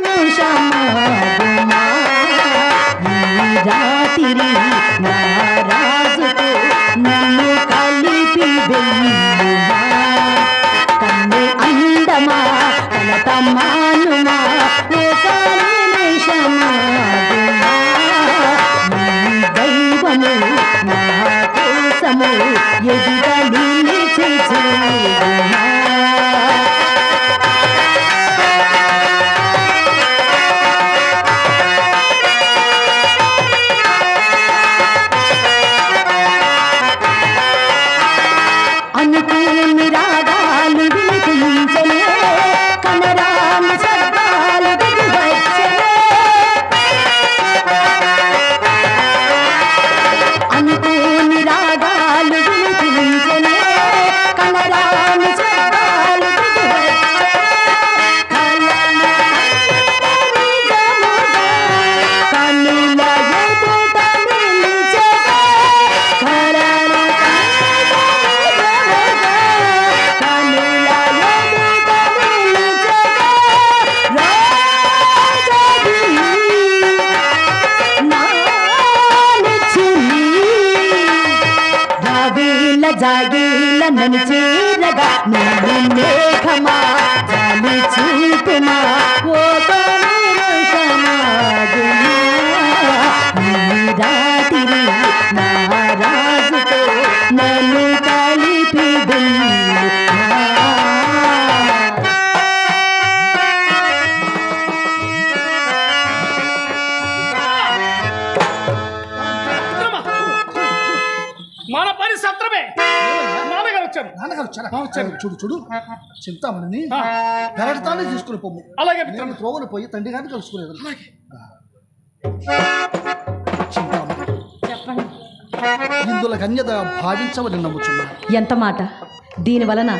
梦想什么 చూడు చూడు. చింతామణిని పెరడతానే తీసుకుని పొమ్ము అలాగే. నేను త్రోవను పోయి తండ్రి గారిని కలుసుకునేది చింతామణి చెప్పండి. ఇందుల కన్యత భావించవని నమ్ముచున్నా ఎంత మాట? దీని వలన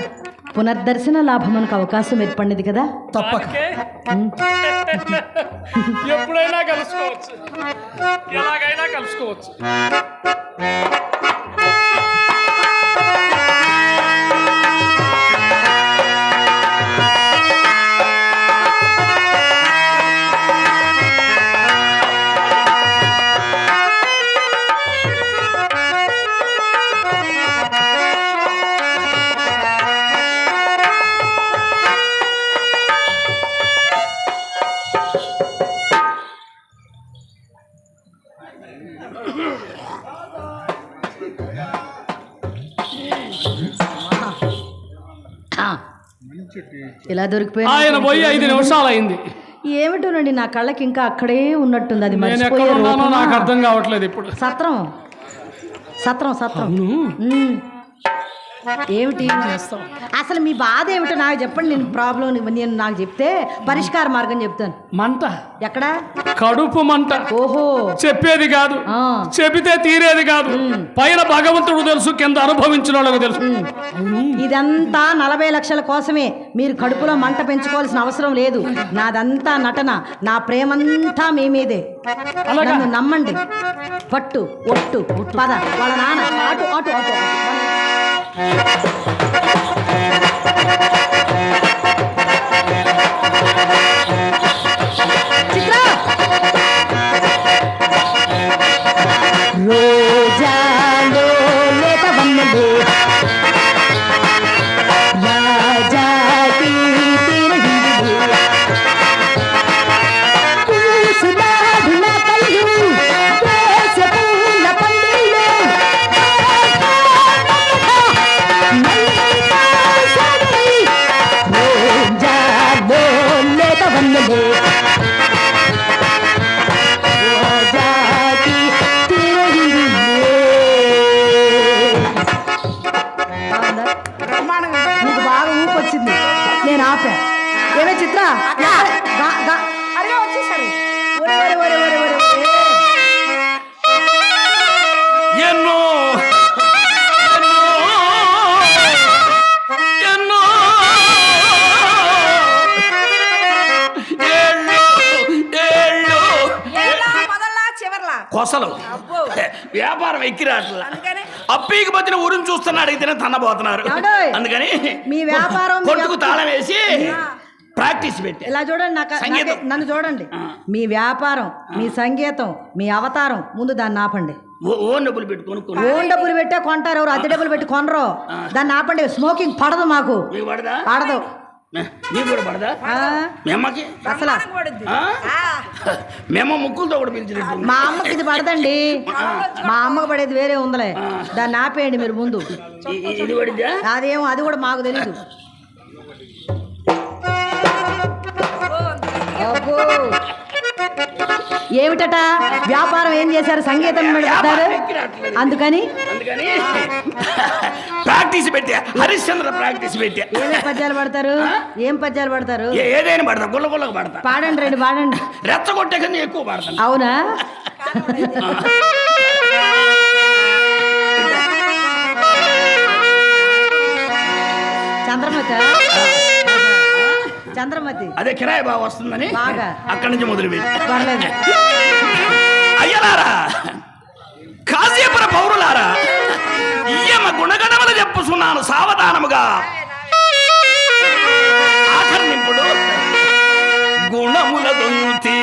పునర్దర్శన లాభమునకు అవకాశం ఏర్పడినది కదా? తప్పక. ఎప్పుడైనా కలుసుకోవచ్చు. ఎలాగైనా కలుసుకోవచ్చు. ఇలా దొరికిపోయిన ఆయన పోయి ఐదు నిమిషాలు అయింది ఏమిటోనండి నా కళ్ళకి ఇంకా అక్కడే ఉన్నట్టుంది అది? నాకు అర్థం కావట్లేదు ఇప్పుడు. సత్రం. సత్రం సత్రం. ఏమిటి? అసలు మీ బాధ ఏమిటో నాకు చెప్పండి. నేను ప్రాబ్లం నేను నాకు చెప్తే పరిష్కార మార్గం చెప్తాను. మంట. ఎక్కడ? కడుపు మంట. ఓహో. చెప్పేది కాదు. చెబితే తీరేది కాదు. పైన భగవంతుడు తెలుసు కింద అనుభవించిన వాళ్ళకి తెలుసు. ఇదంతా నలభై లక్షల కోసమే. మీరు కడుపులో మంట పెంచుకోవాల్సిన అవసరం లేదు. నాదంతా నటన. నా ప్రేమంతా మీ మీదే? నన్ను నమ్మండి. పట్టు ఒట్టు పద. వాళ్ళ నాన్న అటు అటు అటు Thank you. కొసలు. వ్యాపారం ఎక్కిరాట్లా అప్పీకి బతిన ఊరిని చూస్తున్నా అడిగితేనే తన్నబోతున్నారు? అందుకని మీ వ్యాపారం కొట్టుకు అప్పు- తాళం వేసి ప్రాక్టీస్ పెట్టి. ఇలా చూడండి నాకు నన్ను చూడండి. మీ వ్యాపారం మీ సంగీతం మీ అవతారం ముందు దాన్ని ఆపండి. ఓన్ డబ్బులు పెట్టుకొని. ఓన్ డబ్బులు పెట్టే కొంటారు ఎవరు? అద్దె డబ్బులు పెట్టి కొనరు. దాన్ని ఆపండి. స్మోకింగ్ పడదు మాకు. పడదా. నీకు కూడా పడదా? మీ అమ్మకి అసలు? మేము ముక్కులతో కూడా పిలిచినట్టు. మా అమ్మకి ఇది పడదండి. మా అమ్మకి పడేది వేరే ఉందలే. దాన్ని ఆపేయండి మీరు ముందు. ఇది పడిద్దా? అదేమో అది కూడా మాకు తెలీదు. అబ్బో. ఏమిటట? వ్యాపారం ఏం చేశారు? సంగీతం రావట్లేదు. అందుకని? ప్రాక్టీస్ పెట్టా. హరిశ్చంద్ర ప్రాక్టీస్ పెట్టా. ఏమేం పద్యాలు పడతారు? ఏం పద్యాలు పడతారు? ఏదైనా పడతా. గుల్ల గుల్లగా పడతా. పాడండి రెండు పాడండి. రెచ్చగొట్టే కన్నా ఎక్కువ పడతాను. అవునా? చంద్రమతి చంద్రమతి. అదే కిరాయి బాగా వస్తుందని. అక్కడి నుంచి మొదలు అయ్యలారా కాశీపుర పౌరులారా ఇయ్యమ గుణగణములు చెప్పుచున్నాను సావధానముగా. గుణముల దొంతి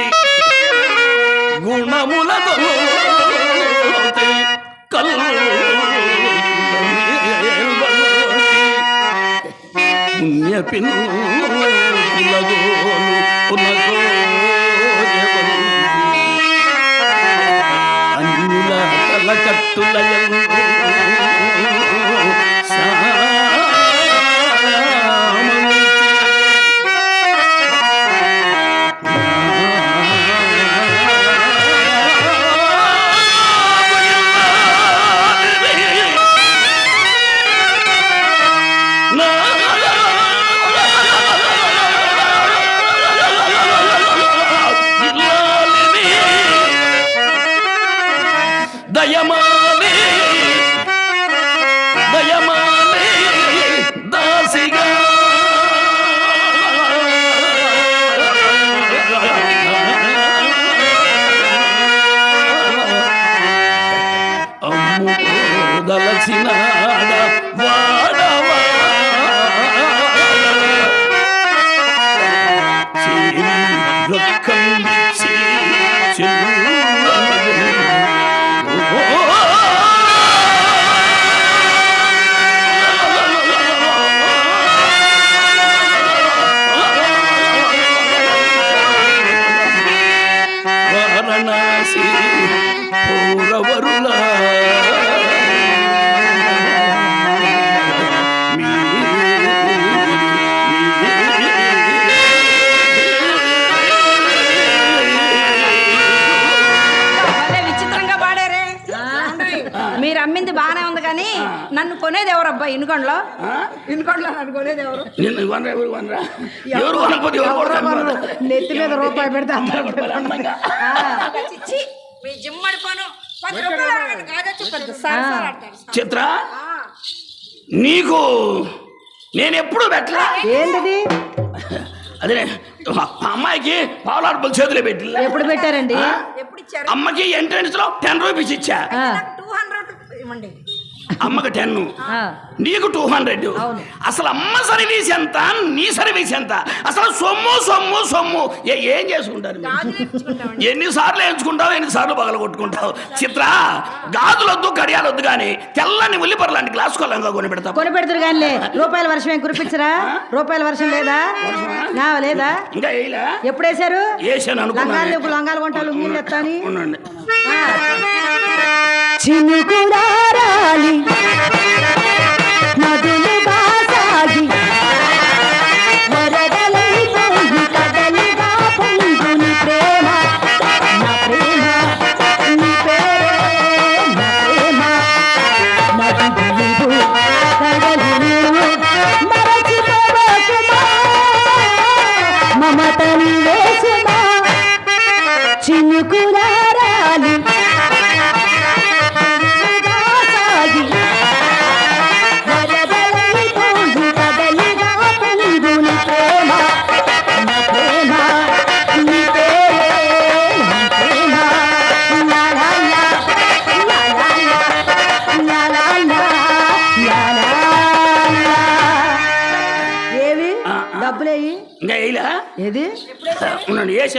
గుణముల దొంతి కల్ పుణ్యపిను అన్యుల తల కట్టుల అమ్మింది బాగానే ఉంది కానీ నన్ను కొనేది ఎవరు అబ్బాయి ఇనుకొండలో ఇనుకొండలో నన్ను కొనేది ఎవరు? నిన్ను ఎవరు నెత్తి మీద రూపాయి పెడితే అందరూ ఎవరు అందంగా? చిచ్చి మీ జిమ్మడి పను పది రూపాయలు అడగండి, కాదొచ్చు పెద్ద సార్ సార్ అంటారు. చిత్ర నీకు నేను ఎప్పుడు పెట్టలే? ఏంటిది? అదే మా అమ్మాయికి పావులాడుపులు చేతులు పెట్టి ఎప్పుడు పెట్టారండి? ఎప్పుడు ఇచ్చారు? అమ్మకి ఎంట్రన్స్లో టెన్ రూపీస్ ఇచ్చా. టూ హండ్రెడ్ ఇవ్వండి. అమ్మకి టెన్. ఆ. నీకు టూ హండ్రెడ్. అవును. అసలు అమ్మ సర్వీస్ ఎంత నీ సర్వీస్ ఎంత? అసలు సొమ్ము సొమ్ము సొమ్ము. ఏ- ఏం చేసుకుంటారు ఎన్నిసార్లు ఎంచుకుంటావు ఎన్నిసార్లు పగల కొట్టుకుంటావు చిత్ర గాజులొద్దు కడియాలొద్దు కానీ తెల్లని ఉల్లిపర లాంటి గ్లాస్ కొల్లంగా కొని పెడతావు కొని పెడతారు కానీ రూపాయల వర్షం ఏం కురిపించరా? రూపాయల వర్షం లేదా? లేదా? ఇంకా వేయలే. ఎప్పుడు అనుకున్నాను. లంగాలు కొంటాలు ఉండండి చినుకురారాలి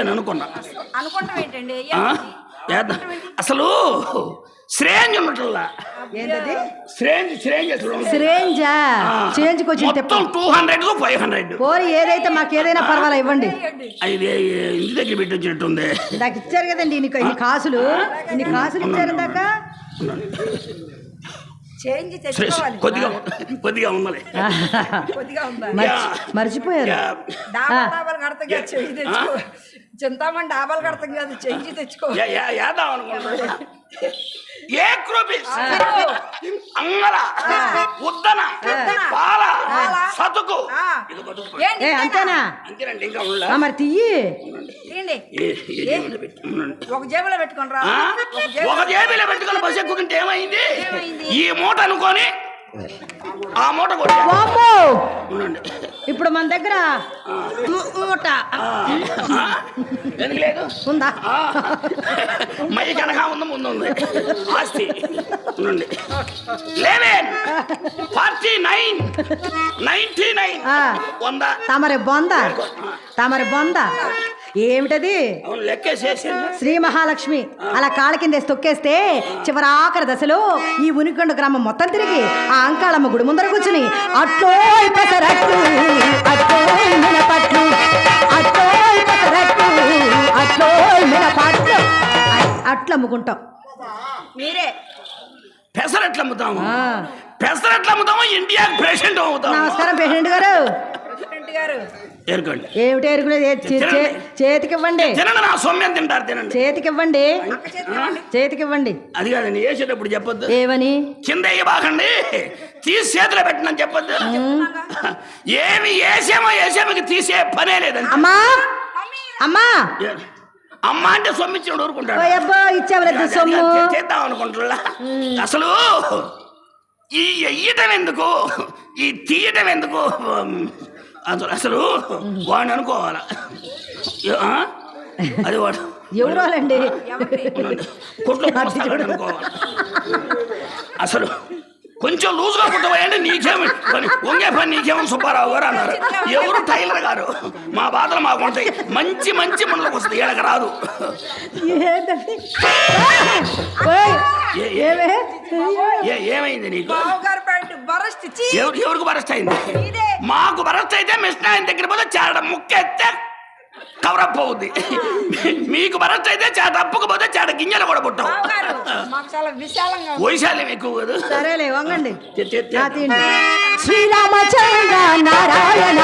వేసాను అనుకున్నా. అసలు శ్రేంజ్ ఉన్నట్లా ఏంటది? శ్రేంజ్ మొత్తం టూ హండ్రెడ్ ఫైవ్ హండ్రెడ్ ఏదైతే మాకు ఏదైనా పర్వాలా ఇవ్వండి. ఇది ఇంటి దగ్గర పెట్టి వచ్చినట్టుంది నాకు ఇచ్చారు కదండి ఇన్ని ఇన్ని కాసులు. ఇన్ని కాసులు ఇచ్చారు ఇందాక చేంజ్ కొద్దిగా కొద్దిగా ఉండాలి. కొద్దిగా మర్చిపోయారు. డాబాలు డాబాలు కడతాం కదా చెయ్యి తెచ్చుకో. చింతామణి డాబాలు కడతాం కదా చెయ్యి తెచ్చుకో యాదాం అనుకుంటున్నా ఏ రూపీస్ అంగళ ఉద్దన. పాల సతుకు. అంతేనా? అంతేనండి ఇంకా ఉండాల మరి తీయి. ఒక జేబులో పెట్టుకొని రా? ఒక జేబులో పెట్టుకుని బస్సు ఎక్కుతుంటే ఏమైంది? ఏమైంది? ఈ మూట అనుకొని ఆ మూట! ఉండండి ఇప్పుడు మన దగ్గర మూట? ఎందుకు లేదు? ఉందా. మై కనుక ఉంది ముందు ఉంది ఆస్తి. ఉండండి eleven. Forty nine. Ninety nine. వంద. తమరి బొంద. తమరి బొంద. ఏమిటది? శ్రీ మహాలక్ష్మి. అలా కాళ్ళ కింద తొక్కేస్తే చివరి ఆఖరి దశలో ఈ ఉనికొండ గ్రామం మొత్తం తిరిగి ఆ అంకాళమ్మ గుడి ముందర కూర్చుని అట్లో పెసరట్లు అట్లో మినపట్లు అట్లో పెసరట్లు అట్లో మినపట్లు అట్లు అమ్ముకుంటాం మీరే. పెసరట్లు అమ్ముతాము. పెసరట్లు అమ్ముతాము ఇండియాకి ప్రెసిడెంట్ అవుతాము. నమస్కారం పేషెంట్ గారు. ప్రెసిడెంట్ గారు. ఎరుకోండి ఏమిటి ఎరుగులేదు ఏ- చే- చే- చేతికి ఇవ్వండి తినండి నా సొమ్మెం తింటారు తినండి. చేతికి ఇవ్వండి చేతికి ఇవ్వండి. అది కాదండి వేసేటప్పుడు చెప్పొద్దు. ఏమని? కింద బాకండి తీసి చేతిలో పెట్టినని చెప్పొద్దు. ఏమి వేసామో వేసామకి తీసే పనే లేదండి. అమ్మా! అమ్మా! అమ్మ అంటే సొమ్మిచ్చి ఊరుకుంటాడు. ఓ అబ్బో ఇచ్చావులేదు సొమ్ము? చేద్దాం అనుకుంటున్నా. అసలు ఈ ఎయ్యటం ఎందుకు? ఈ తీయటం ఎందుకు? అసలు అసలు వాడిని అనుకోవాలా? అది వాడు ఎవరు వాళ్ళండి? కొట్లు అనుకోవాలి? అసలు కొంచెం లూజ్గా కుట్టబోయండి నీకేమి? పని వంగే పని నీకేమో సుబ్బారావు గారు అన్నారు. ఎవరు టైలర్ గారు? మా బాధలు మాకు ఉంటాయి. మంచి మంచి మనలకు వస్తుంది ఏడక రాదు. ఏమైంది నీకు? ఎవరికి బరస్ట్ అయింది. మాకు బరస్ట్ అయితే మిషన్ ఆయన దగ్గర పోతే చాడ ముక్కెత్తే కవరప్ అవుద్ది మీకు బరస్ట్ అయితే చాట అప్పుకు పోతే చాట గింజలు కూడా ఉంది. వైశాల్యం ఎక్కువ కదా. సరేలే వంగండి. తే- తే- తే- నా తీయండి శ్రీరామచంద్ర నారాయణ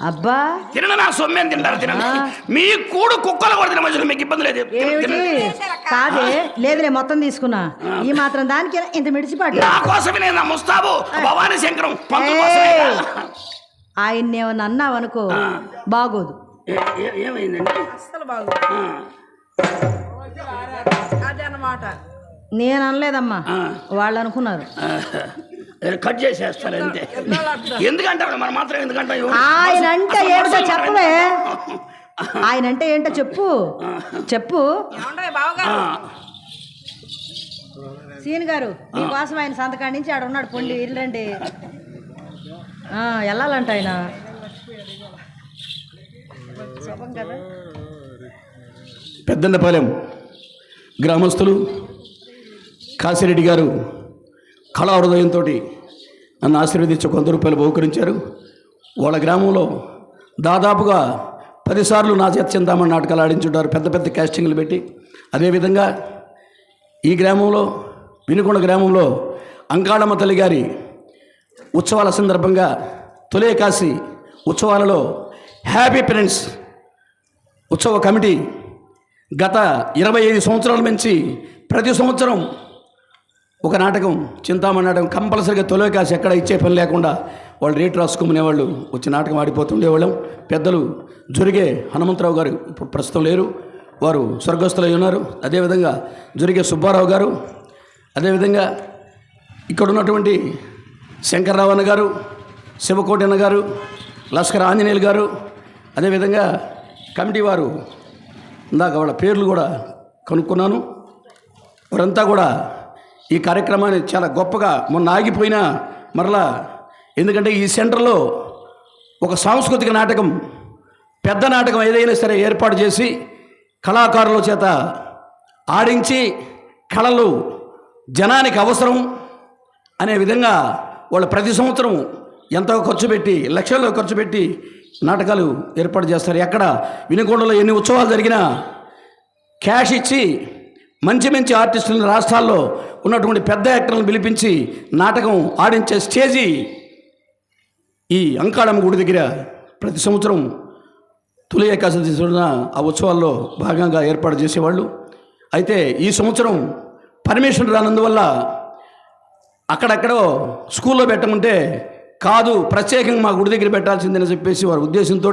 అబ్బా. తినను నా సొమ్మేం తింటారు తినండి మీ కూడు కుక్కలు కూడా తిన మధ్యలో మీకు ఇబ్బంది లేదు. తిన- తినండి. కాదే లేదులే మొత్తం తీసుకున్నా. ఈ మాత్రం దానికి ఇంత మిడిచిపాటు. నా కోసమే నేను నా ముస్తాబు భవానీ శంకరం! కోసమే. ఆయన్ని ఏమన్నా అన్నావు అనుకో బాగోదు. ఏమైందండి? అస్సలు అదన్నమాట నేను అనలేదమ్మా. వాళ్ళు అనుకున్నారు. కట్ చేసేస్తారు అంతే ఎందుకంటారు మనం మాత్రం ఎందుకంటాం ఆయన అంటే ఏంటో చెప్పవే. ఆయన అంటే ఏంటో చెప్పు. చెప్పు. సీన్ గారు మీకోసం ఆయన సంతకాడి నుంచి ఆడ ఉన్నాడు పొండి ఇల్లండి ఆ, వెళ్ళాలంట ఆయన. పెద్దండపాలెం గ్రామస్తులు కాశిరెడ్డి గారు కళా హృదయంతో నన్ను ఆశీర్వదించి కొంత రూపాయలు బహుకరించారు. వాళ్ళ గ్రామంలో దాదాపుగా పదిసార్లు నా చేత చింతామణి నాటకాలు ఆడించుంటారు. పెద్ద పెద్ద క్యాస్టింగ్లు పెట్టి. అదేవిధంగా ఈ గ్రామంలో వినుకొండ గ్రామంలో అంకాళమ్మ తల్లి గారి ఉత్సవాల సందర్భంగా తొలే కాశీ ఉత్సవాలలో హ్యాపీ ఫ్రెండ్స్ ఉత్సవ కమిటీ గత ఇరవై ఐదు సంవత్సరాల నుంచి ప్రతి సంవత్సరం ఒక నాటకం చింతామణి నాటకం కంపల్సరిగా తొలి కాసి ఎక్కడ ఇచ్చే పని లేకుండా వాళ్ళు రేటు రాసుకునేవాళ్ళు వచ్చి నాటకం ఆడిపోతుండేవాళ్ళం పెద్దలు జొరిగే హనుమంతరావు గారు ఇప్పుడు ప్రస్తుతం లేరు. వారు స్వర్గస్థులై ఉన్నారు. అదేవిధంగా జొరిగే సుబ్బారావు గారు అదేవిధంగా ఇక్కడ ఉన్నటువంటి శంకర్రావు అన్న గారు శివకోటి అన్న గారు లస్కర్ ఆంజనేయులు గారు అదేవిధంగా కమిటీ వారు ఇందాక వాళ్ళ పేర్లు కూడా కనుక్కున్నాను. వారంతా కూడా ఈ కార్యక్రమాన్ని చాలా గొప్పగా మొన్న ఆగిపోయినా మరలా ఎందుకంటే ఈ సెంటర్లో ఒక సాంస్కృతిక నాటకం పెద్ద నాటకం ఏదైనా సరే ఏర్పాటు చేసి కళాకారుల చేత ఆడించి కళలు జనానికి అవసరం అనే విధంగా వాళ్ళు ప్రతి సంవత్సరం ఎంతో ఖర్చు పెట్టి లక్షల్లో ఖర్చు పెట్టి నాటకాలు ఏర్పాటు చేస్తారు. ఎక్కడ వినుకొండలో ఎన్ని ఉత్సవాలు జరిగినా క్యాష్ ఇచ్చి మంచి మంచి ఆర్టిస్టులను రాష్ట్రాల్లో ఉన్నటువంటి పెద్ద యాక్టర్లను పిలిపించి నాటకం ఆడించే స్టేజీ ఈ అంకాళమ్మ గుడి దగ్గర ప్రతి సంవత్సరం తొలి ఏకాదశి రోజున ఆ ఉత్సవాల్లో భాగంగా ఏర్పాటు చేసేవాళ్ళు. అయితే ఈ సంవత్సరం పర్మిషన్ రానందువల్ల అక్కడెక్కడో స్కూల్లో పెట్టమంటే కాదు ప్రత్యేకంగా మా గుడి దగ్గర పెట్టాల్సిందని చెప్పేసి వారి ఉద్దేశంతో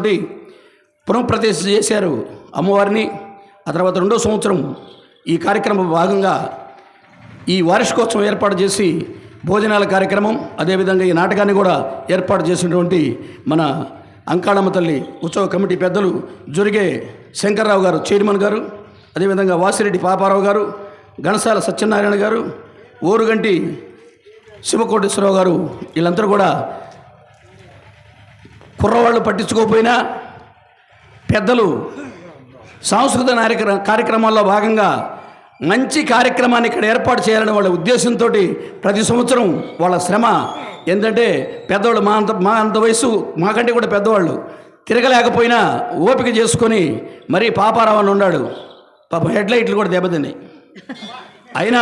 పునఃప్రతిష్ఠ చేశారు అమ్మవారిని. ఆ తర్వాత రెండో సంవత్సరం ఈ కార్యక్రమం భాగంగా ఈ వార్షికోత్సవం ఏర్పాటు చేసి భోజనాల కార్యక్రమం అదేవిధంగా ఈ నాటకాన్ని కూడా ఏర్పాటు చేసినటువంటి మన అంకాళమ్మ తల్లి ఉత్సవ కమిటీ పెద్దలు జొరిగే శంకర్రావు గారు చైర్మన్ గారు అదేవిధంగా వాసిరెడ్డి పాపారావు గారు గణసాల సత్యనారాయణ గారు ఓరుగంటి శివకోటేశ్వరరావు గారు వీళ్ళందరూ కూడా కుర్రవాళ్ళు పట్టించుకోకపోయినా పెద్దలు సాంస్కృతిక కార్యక్రమాల్లో భాగంగా మంచి కార్యక్రమాన్ని ఇక్కడ ఏర్పాటు చేయాలని వాళ్ళ ఉద్దేశంతో ప్రతి సంవత్సరం వాళ్ళ శ్రమ. ఏంటంటే పెద్దవాళ్ళు మా అంత మా అంత వయసు మాకంటే కూడా పెద్దవాళ్ళు. తిరగలేకపోయినా ఓపిక చేసుకొని మరీ పాపారావు ఉన్నాడు. పాప హెడ్లైట్లు కూడా దెబ్బతిన్నాయి. అయినా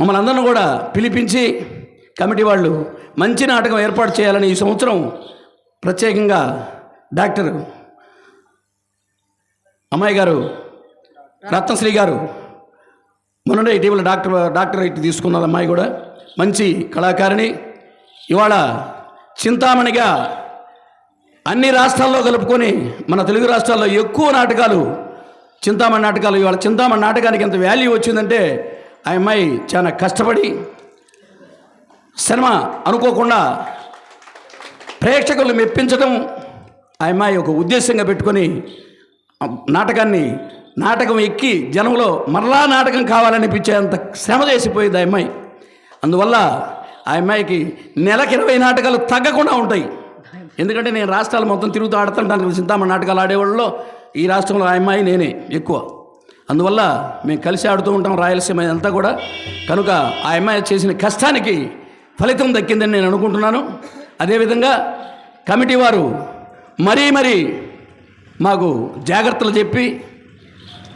మమ్మల్ని అందరిని కూడా పిలిపించి కమిటీ వాళ్ళు మంచి నాటకం ఏర్పాటు చేయాలని ఈ సంవత్సరం ప్రత్యేకంగా డాక్టర్ అమ్మాయి గారు రత్నశ్రీ గారు. మొన్న ఇటీవల డాక్టర్ డాక్టరేట్ తీసుకున్నారు అమ్మాయి కూడా మంచి కళాకారిణి. ఇవాళ చింతామణిగా అన్ని రాష్ట్రాల్లో కలుపుకొని మన తెలుగు రాష్ట్రాల్లో ఎక్కువ నాటకాలు చింతామణి నాటకాలు. ఇవాళ చింతామణి నాటకానికి ఎంత వాల్యూ వచ్చిందంటే ఆ అమ్మాయి చాలా కష్టపడి సినిమా అనుకోకుండా ప్రేక్షకులు మెప్పించడం ఆ అమ్మాయి ఒక ఉద్దేశంగా పెట్టుకొని నాటకాన్ని నాటకం ఎక్కి జనంలో మరలా నాటకం కావాలనిపించేంత శ్రమ చేసిపోయింది ఆ అమ్మాయి. అందువల్ల ఆ అమ్మాయికి నెలకి ఇరవై నాటకాలు తగ్గకుండా ఉంటాయి. ఎందుకంటే నేను రాష్ట్రాలు మొత్తం తిరుగుతూ ఆడుతుంటాను. చింతామణి నాటకాలు ఆడేవాళ్ళలో ఈ రాష్ట్రంలో ఆ అమ్మాయి నేనే ఎక్కువ. అందువల్ల మేము కలిసి ఆడుతూ ఉంటాం రాయలసీమ అంతా కూడా. కనుక ఆ అమ్మాయి చేసిన కష్టానికి ఫలితం దక్కిందని నేను అనుకుంటున్నాను. అదేవిధంగా కమిటీ వారు మరీ మరీ మాకు జాగ్రత్తలు చెప్పి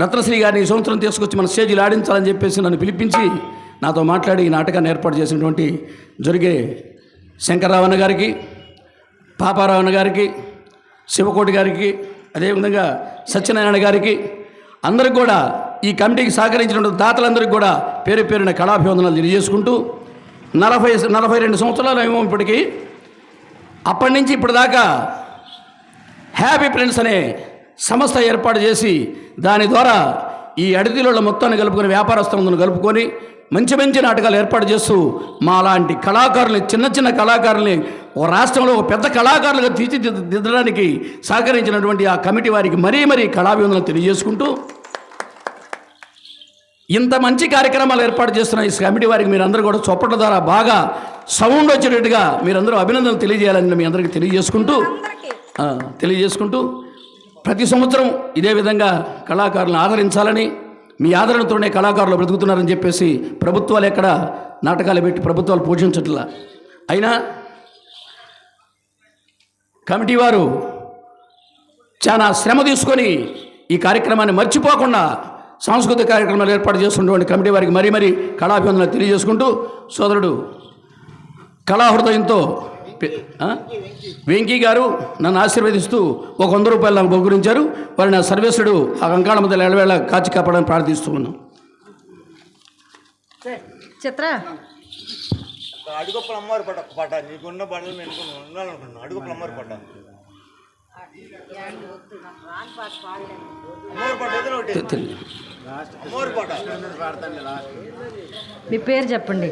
రత్నశ్రీ గారిని ఈ సంవత్సరం తీసుకొచ్చి మన స్టేజీలు ఆడించాలని చెప్పేసి నన్ను పిలిపించి నాతో మాట్లాడి ఈ నాటకాన్ని ఏర్పాటు చేసినటువంటి జరిగే శంకర్రావణ గారికి పాపారావణ గారికి శివకోటి గారికి అదేవిధంగా సత్యనారాయణ గారికి అందరికి కూడా ఈ కమిటీకి సహకరించినటువంటి దాతలందరికీ కూడా పేరు పేరున కళాభివందనాలు తెలియజేసుకుంటూ నలభై నలభై రెండు సంవత్సరాలు ఏమో ఇప్పటికీ అప్పటి నుంచి ఇప్పటిదాకా హ్యాపీ ఫ్రెండ్స్ అనే సంస్థ ఏర్పాటు చేసి దాని ద్వారా ఈ అడితిలో మొత్తాన్ని కలుపుకొని వ్యాపారస్తులను కలుపుకొని మంచి మంచి నాటకాలు ఏర్పాటు చేస్తూ మా లాంటి కళాకారుల్ని చిన్న చిన్న కళాకారుల్ని ఓ రాష్ట్రంలో ఒక పెద్ద కళాకారులుగా తీర్చిదిద్దడానికి సహకరించినటువంటి ఆ కమిటీ వారికి మరీ మరీ కళాభివందనలు తెలియజేసుకుంటూ ఇంత మంచి కార్యక్రమాలు ఏర్పాటు చేస్తున్న ఈ కమిటీ వారికి మీరందరూ కూడా చొప్పట్ల ద్వారా బాగా సౌండ్ వచ్చేటట్టుగా మీరందరూ అభినందనలు తెలియజేయాలని మీ అందరికీ తెలియజేసుకుంటూ తెలియజేసుకుంటూ ప్రతి సంవత్సరం ఇదే విధంగా కళాకారులను ఆదరించాలని మీ ఆదరణతోనే కళాకారులు బ్రతుకుతున్నారని చెప్పేసి ప్రభుత్వాలు ఎక్కడ నాటకాలు పెట్టి ప్రభుత్వాలు పోషించట్లా. అయినా కమిటీ వారు చాలా శ్రమ తీసుకొని ఈ కార్యక్రమాన్ని మర్చిపోకుండా సాంస్కృతిక కార్యక్రమాలు ఏర్పాటు చేస్తున్నటువంటి కమిటీ వారికి మరీ మరీ కళాభివందనలు తెలియజేసుకుంటూ సోదరుడు కళాహృదయంతో వెంకీ గారు నన్ను ఆశీర్వదిస్తూ ఒక వంద రూపాయలు నాకు బహుకరించారు. వారి నా సర్వేశ్వరుడు ఆ కంకాళ మధ్య ఎడవేళ కాచి కాపాడని ప్రార్థిస్తూ ఉన్నాం. చిత్ర. అడుగుప్పలు అమ్మవారి పట్ట పట్ట నీకున్న బట్టలు మెనుకుని ఉండాలనుకున్నాను అడుగుప్పలు అమ్మవారి పట్ట మీ పేరు చెప్పండి.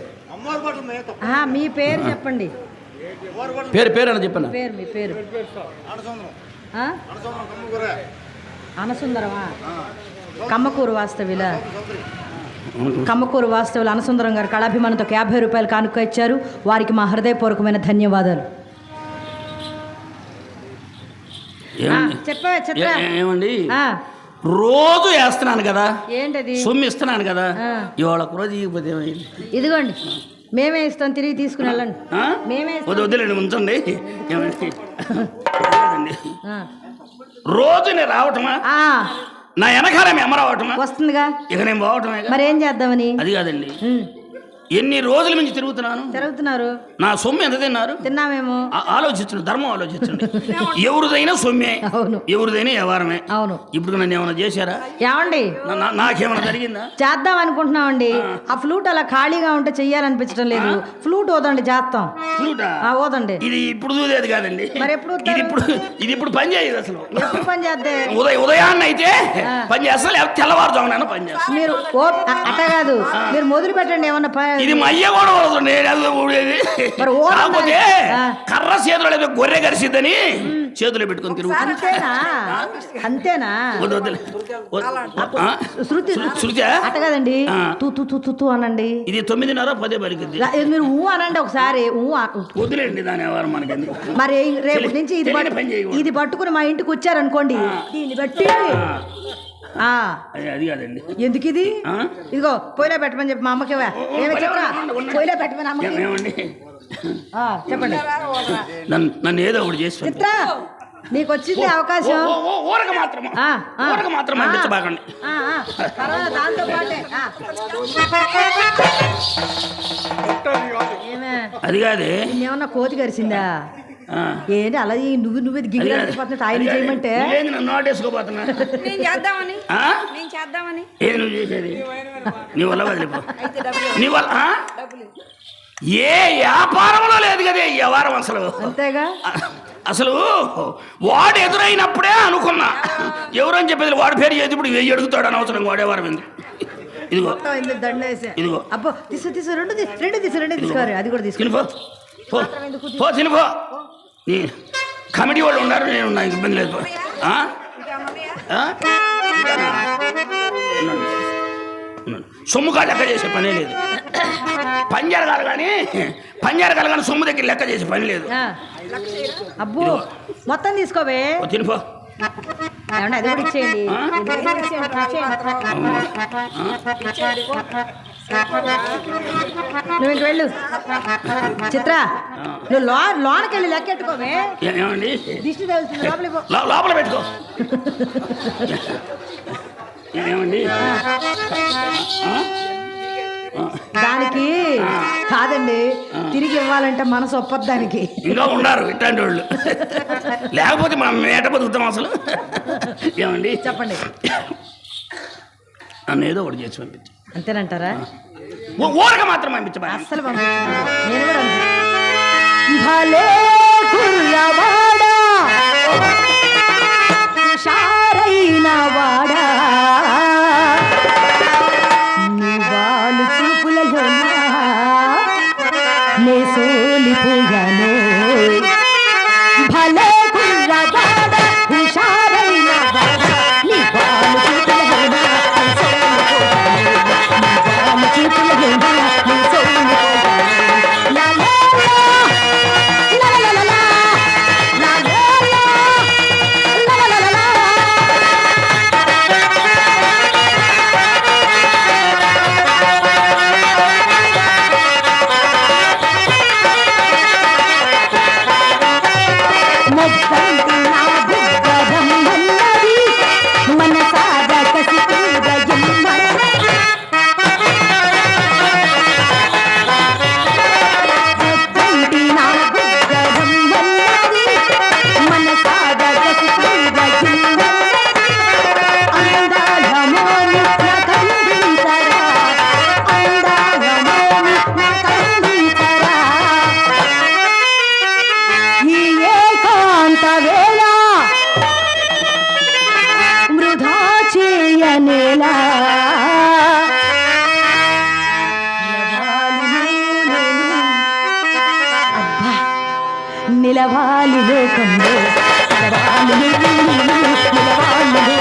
మీ పేరు చెప్పండి. పేరు పేరు అని చెప్పాను పేరు మీ పేరు? ఆడసంద్రం ఆ? అనసుందరమా? కమ్మకూరు వాస్తవిలా కమ్మకూరు వాస్తవులు అనసుందరం గారు కళాభిమానంతో యాభై రూపాయలు కానుక ఇచ్చారు. వారికి మా హృదయపూర్వకమైన ధన్యవాదాలు. ఏమండి? చెప్పవే రోజు వేస్తున్నాను కదా. ఏంటది? సొమ్ము ఇస్తున్నాను కదా. ఇవాళ ఒక రోజు ఇవ్వకపోతే ఏమైంది? ఇదిగోండి. మేమే ఇస్తాం తిరిగి తీసుకుని వెళ్ళండి? మేమే వద్దులేండి ఉంచండి. రోజు నేను రావటమా? నా వెనకాల మీ అమ్మ రావటమా? వస్తుందిగా. ఇక నేను పోవటమే మరి ఏం చేద్దామని? అది కాదండి. ఎన్ని రోజుల నుంచి తిరుగుతున్నాను? జరుగుతున్నారు నా సొమ్ము ఎంత తిన్నారు? తిన్నామేమో. ఆలోచించండి ధర్మం ఆలోచించండి. ఎవరిదైనా సొమ్మే అవును. ఎవరిదైనా వ్యవహారమే. అవును. ఇప్పుడు నన్ను ఏమైనా చేశారా? ఏమండి? నాకేమైనా జరిగిందా? చేద్దాం అనుకుంటున్నామండి. ఆ. ఫ్లూట్ అలా ఖాళీగా ఉంటే చెయ్యాలనిపించడం లేదు. ఫ్లూట్ ఓదండి చేస్తాం. ఫ్లూటా? ఆ ఓదండి ఇది ఇప్పుడు చూసేది కాదండి. మరి ఎప్పుడు ఇది ఇప్పుడు ఇది ఇప్పుడు పని చేయదు అసలు. ఎప్పుడు పని చేద్దే? ఉదయం ఉదయాన్నే అయితే పని చేస్తా లేకపోతే తెల్లవారుజామున పని చేస్తా. మీరు అట్ట కాదు. మీరు మొదలు పెట్టండి ఏమన్నా ఇది మయ్య కూడా వదలదు, నేను అది ఊడేది కాకపోతే. కర్ర చేతులు ఏదో గొర్రె కరిసిద్దని చేతులు పెట్టుకొని తిరుగు. అంతేనా? శృతి శృతి అట్ట కాదండి. ఆ. తూ తూ తూ తూ తూ అనండి. ఇది తొమ్మిదిన్నర పదే పలికింది మీరు ఊ అనండి ఒకసారి. ఊ ఆ- వదిలేండి దాని ఎవరు మనకి మరి రేపు నుంచి ఇది. ఇది పట్టుకుని మా ఇంటికి వచ్చారనుకోండి. దీన్ని బట్టి అది- కాదండి. ఎందుకు ఇది? ఇదిగో పొయ్యిలో పెట్టమని చెప్పి మా అమ్మకి. ఏమి చెప్పరా? పొయ్యిలో పెట్టమని అమ్మకి. చెప్పండి. నన్ను ఏదో ఒకటి చేసి. చిత్ర నీకు వచ్చింది అవకాశం. ఊరక మాత్రం. ఊరక మాత్రం తర్వాత దాంతో పాటే అది కాదే. నిన్నేమన్నా కోతి కరిసిందా. ఏంటి అలా ఈ నువ్వు నువ్వు. అంటిపోతున్నట్టు ఆయన. చేయమంటే? నువ్వేంది నన్ను నోటేసుకోబోతున్నా నేను చేద్దామని. ఆ? నేను చేద్దామని. ఏది నువ్వు చేసేది? నీ వల్ల వదిలిపో నీ వల్ల ఆ? ఏ వ్యాపారంలో లేదు కదా వ్యవహారం అసలు. అంతేగా? అసలు వాడు ఎదురైనప్పుడే అనుకున్నా. ఎవరని చెప్పేది? వాడి పేరు చేసి ఇప్పుడు వెయ్యి అడుగుతాడు అనవసరం వాడేవారం ఎందుకు ఇదిగో ఇదిగో. అబ్బో తీసు తీసు రెండు రెండు తీసు రెండు తీసుకోరు అది కూడా తీసుకుని పో. తినిపో. నీ కమిటీ వాళ్ళు ఉన్నారు నేను ఉన్నా ఇబ్బంది లేదు. సొమ్ము కాదు లెక్క చేసే పనే లేదు. పని జరగాలి కానీ పని జరగాలి కానీ సొమ్ము దగ్గర లెక్క చేసే పని లేదు. అబ్బో మొత్తం తీసుకోవే. తినిపో అది కూడా ఇచ్చేయండి. నువ్వు ఇంక వెళ్ళు. చిత్ర నువ్వు లో లోనకి వెళ్ళి లెక్కెట్టుకోవే ఏ- ఏమండి? దిష్టి తగులుతుంది లోపలికి పో. లో- లోపల పెట్టుకో. ఏమండి? దానికి కాదండి తిరిగి ఇవ్వాలంటే మనసు ఒప్పదు దానికి. ఇంకా ఉన్నారు ఇట్లాంటి వాళ్ళు. లేకపోతే మనం మేట బతుకుతాం అసలు? ఏమండి? చెప్పండి. నన్ను ఏదో ఒకటి చేసి పంపించు. అంతేనంటారా ఊరక మాత్రం పంపించబా అస్సలు. నేను కూడా అంతే. భలే కుర్రవాడా హుషారైన వాడా నిలవాలి లోకంలో. నిలవాలి నిలవాలి